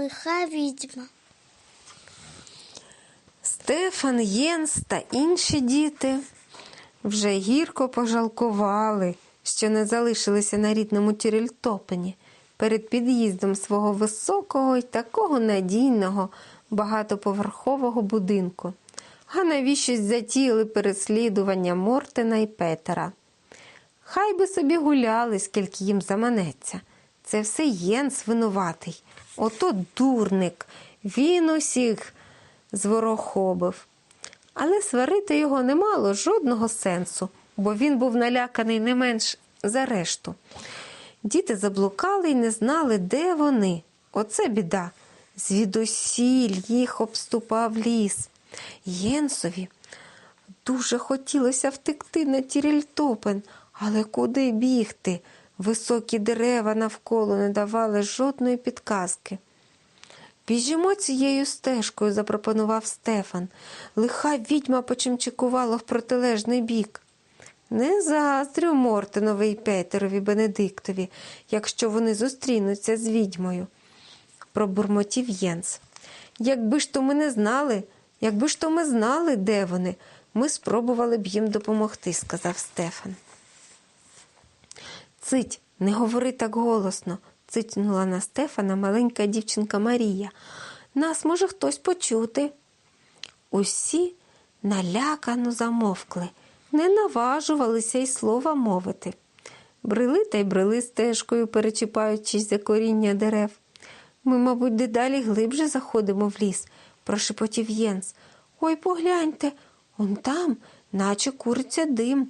лиха відьма. Стефан, Єнс та інші діти вже гірко пожалкували, що не залишилися на рідному Тірельтопені перед під'їздом свого високого і такого надійного багатоповерхового будинку. А навіщось затіяли переслідування Мортена і Петера. Хай би собі гуляли, скільки їм заманеться. Це все Єнс винуватий. Ото дурник. Він усіх зворохобив. Але сварити його не мало жодного сенсу, бо він був наляканий не менш за решту. Діти заблукали і не знали, де вони. Оце біда. Звідусіль їх обступав ліс. Єнсові дуже хотілося втекти на Тірільтопен, але куди бігти? Високі дерева навколо не давали жодної підказки. Біжимо цією стежкою, запропонував Стефан. Лиха відьма почимчикувала в протилежний бік. Не заздрю Мортинові й Петерові Бенедиктові, якщо вони зустрінуться з відьмою, пробурмотів Єнс. Якби ж то ми не знали, якби ж то ми знали, де вони, ми спробували б їм допомогти, сказав Стефан. Цить, не говори так голосно, цитнула на Стефана маленька дівчинка Марія. Нас може хтось почути. Усі налякано замовкли, не наважувалися й слова мовити. Брели та й брели стежкою, перечіпаючись за коріння дерев. Ми, мабуть, дедалі глибше заходимо в ліс, прошепотів Єнс. Ой, погляньте, он там, наче куриться дим.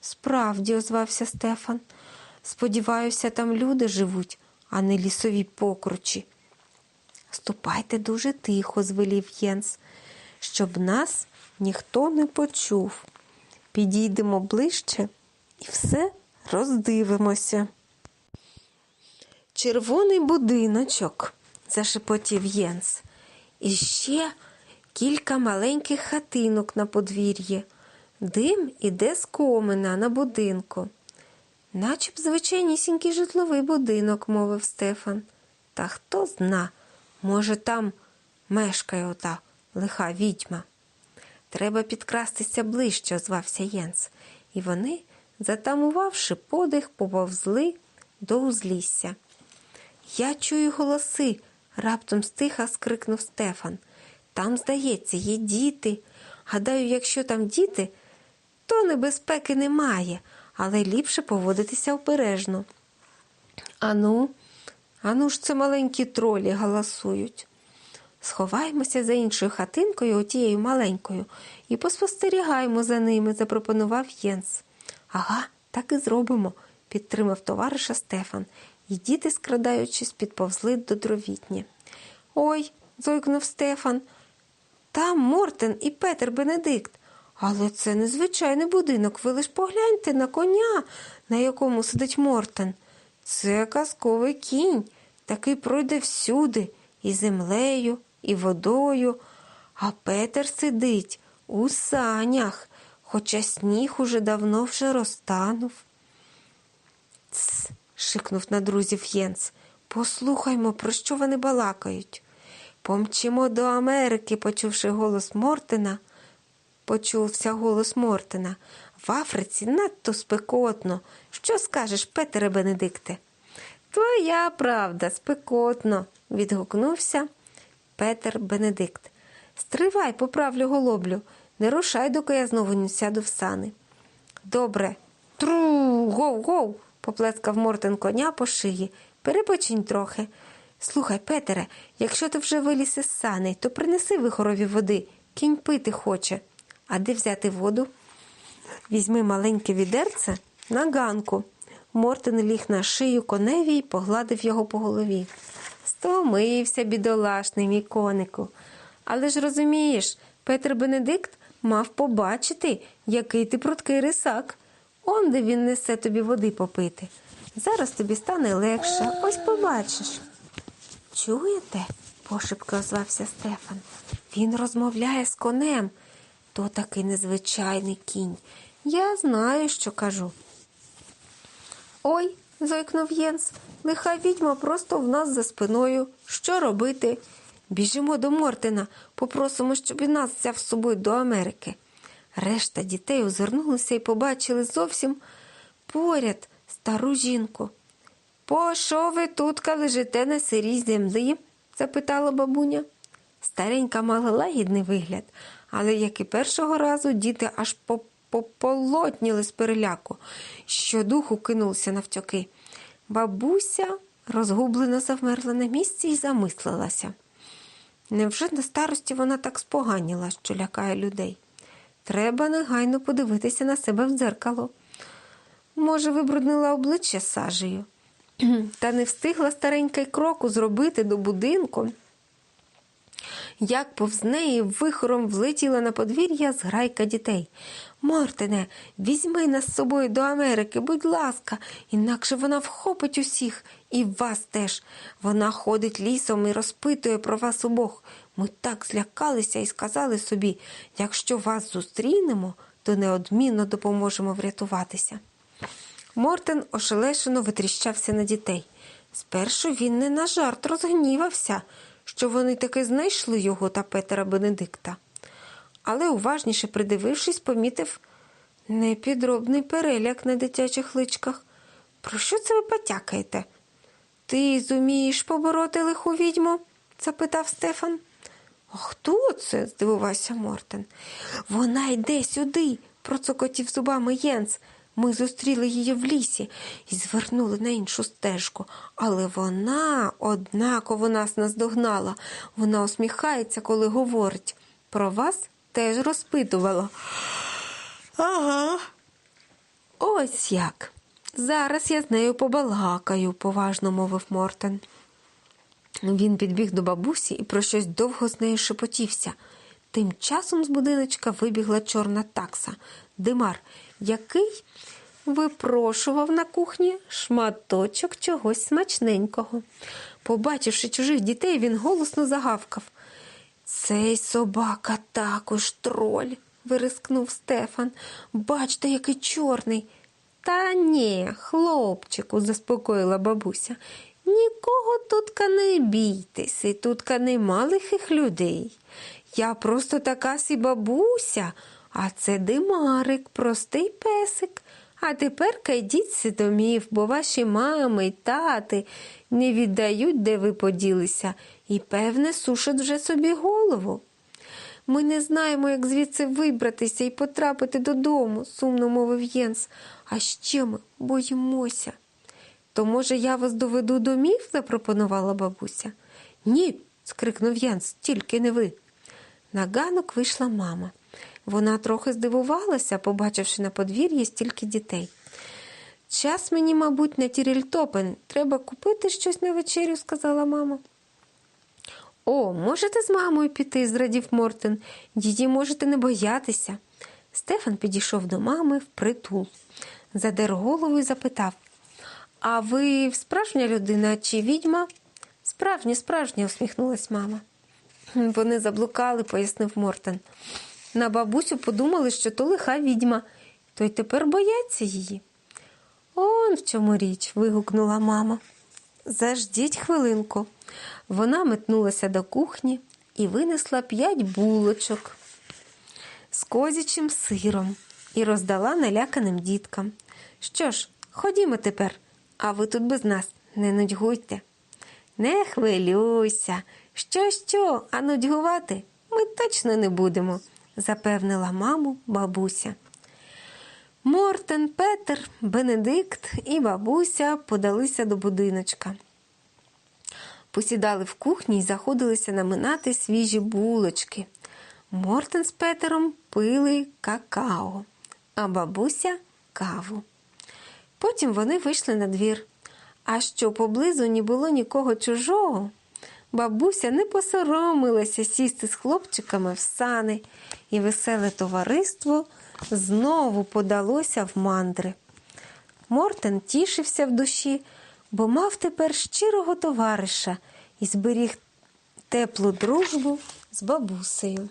Справді, озвався Стефан. Сподіваюся, там люди живуть, а не лісові покручі. Ступайте дуже тихо, звелів Єнс, щоб нас ніхто не почув. Підійдемо ближче і все роздивимося. Червоний будиночок, зашепотів Єнс. І ще кілька маленьких хатинок на подвір'ї. Дим іде з комина на будинку. Наче б звичайнісінький житловий будинок, мовив Стефан. Та хто зна, може, там мешкає ота лиха відьма. Треба підкрастися ближче, озвався Єнс, і вони, затамувавши подих, поповзли до узлісся. Я чую голоси, раптом стиха скрикнув Стефан. Там, здається, є діти. Гадаю, якщо там діти, то небезпеки немає, але ліпше поводитися обережно. Ану, ану ж це маленькі тролі галасують. Сховаємося за іншою хатинкою, отією маленькою, і поспостерігаємо за ними, запропонував Єнс. Ага, так і зробимо, підтримав товариша Стефан, і діти, скрадаючись, підповзли до дровітні. Ой, зойкнув Стефан. Там Мортен і Петер Бенедикт. Але це незвичайний будинок. Ви лиш погляньте на коня, на якому сидить Мортен. Це казковий кінь, такий пройде всюди, і землею, і водою. А Петер сидить у санях, хоча сніг уже давно вже розтанув. Тс, шикнув на друзів Єнс. Послухаймо, про що вони балакають. Помчимо до Америки, почувши голос Мортена. Почувся голос Мортена. В Африці надто спекотно. Що скажеш, Петере Бенедикте? Твоя правда, спекотно, відгукнувся Петер Бенедикт. Стривай, поправлю голоблю. Не рушай, доки я знову не сяду в сани. Добре. Тру, гов, гов, поплескав Мортен коня по шиї. Перепочинь трохи. Слухай, Петере, якщо ти вже виліз із сани, то принеси вихорові води. Кінь пити хоче. А де взяти воду? Візьми маленьке відерце на ганку. Мортен ліг на шию коневі й погладив його по голові. Стомився, бідолашний мій конику. Але ж розумієш, Петр Бенедикт мав побачити, який ти пруткий рисак. Он де він несе тобі води попити. Зараз тобі стане легше, ось побачиш. Чуєте? пошепки озвався Стефан. Він розмовляє з конем. То такий незвичайний кінь. Я знаю, що кажу. Ой, зойкнув Єнс, Лиха відьма просто в нас за спиною. Що робити? Біжимо до Мортина, попросимо, щоб і нас взяв з собою до Америки. Решта дітей озирнулися і побачили зовсім поряд стару жінку. По що ви тутка лежите на сирій землі? запитала бабуня. Старенька мала лагідний вигляд, але, як і першого разу, діти аж пополотніли з переляку, щодуху кинулися навтьоки. Бабуся розгублено завмерла на місці і замислилася. Невже на старості вона так споганіла, що лякає людей? Треба негайно подивитися на себе в дзеркало. Може, вибруднила обличчя сажею, та не встигла старенька й кроку зробити до будинку. Як повз неї вихором влетіла на подвір'я зграйка дітей. Мортине, візьми нас з собою до Америки, будь ласка, інакше вона вхопить усіх і вас теж. Вона ходить лісом і розпитує про вас обох. Ми так злякалися і сказали собі, якщо вас зустрінемо, то неодмінно допоможемо врятуватися. Мортен ошелешено витріщався на дітей. Спершу він не на жарт розгнівався, що вони таки знайшли його та Петера Бенедикта. Але, уважніше придивившись, помітив непідробний переляк на дитячих личках. Про що це ви потякаєте? Ти зумієш побороти лиху відьму? запитав Стефан. А хто це? здивувався Мортен. Вона йде сюди, процокотів зубами Єнс. Ми зустріли її в лісі і звернули на іншу стежку, але вона однаково нас наздогнала. Вона усміхається, коли говорить. Про вас теж розпитувала. Ага. Ось як. Зараз я з нею побалакаю, поважно мовив Мортен. Він підбіг до бабусі і про щось довго з нею шепотівся. Тим часом з будиночка вибігла чорна такса, димар, який випрошував на кухні шматочок чогось смачненького. Побачивши чужих дітей, він голосно загавкав. Цей собака також троль, вирискнув Стефан. Бачте, який чорний. Та ні, хлопчику, заспокоїла бабуся. Нікого тутка не бійтесь, і тутка нема лихих людей. Я просто така сі бабуся, а це димарик, простий песик. А тепер кайдіться домів, бо ваші мами й тати не віддають, де ви поділися, і, певне, сушать вже собі голову. Ми не знаємо, як звідси вибратися і потрапити додому, сумно мовив Єнс. А ще ми боїмося. То, може, я вас доведу домів? запропонувала бабуся. Ні, скрикнув Янс, тільки не ви. На ганок вийшла мама. Вона трохи здивувалася, побачивши на подвір'ї стільки дітей. Час мені, мабуть, на тірільтопен. Треба купити щось на вечерю, сказала мама. О, можете з мамою піти, зрадів Мортен. Її можете не боятися. Стефан підійшов до мами впритул, задер голову і запитав А ви справжня людина чи відьма? Справжня, справжня, усміхнулась мама. Вони заблукали, пояснив Мортен. На бабусю подумали, що то лиха відьма, то й тепер бояться її. Он в чому річ. вигукнула мама. Заждіть хвилинку. Вона метнулася до кухні і винесла п'ять булочок з козячим сиром і роздала наляканим діткам. Що ж, ходімо тепер, а ви тут без нас не нудьгуйте. Не хвилюйся, що, що, а нудьгувати ми точно не будемо, запевнила маму бабуся. Мортен, Петер, Бенедикт і бабуся подалися до будиночка. Посідали в кухні і заходилися наминати свіжі булочки. Мортен з Петером пили какао, а бабуся каву. Потім вони вийшли на двір. А що поблизу не було нікого чужого, бабуся не посоромилася сісти з хлопчиками в сани, і веселе товариство знову подалося в мандри. Мортен тішився в душі, бо мав тепер щирого товариша і зберіг теплу дружбу з бабусею.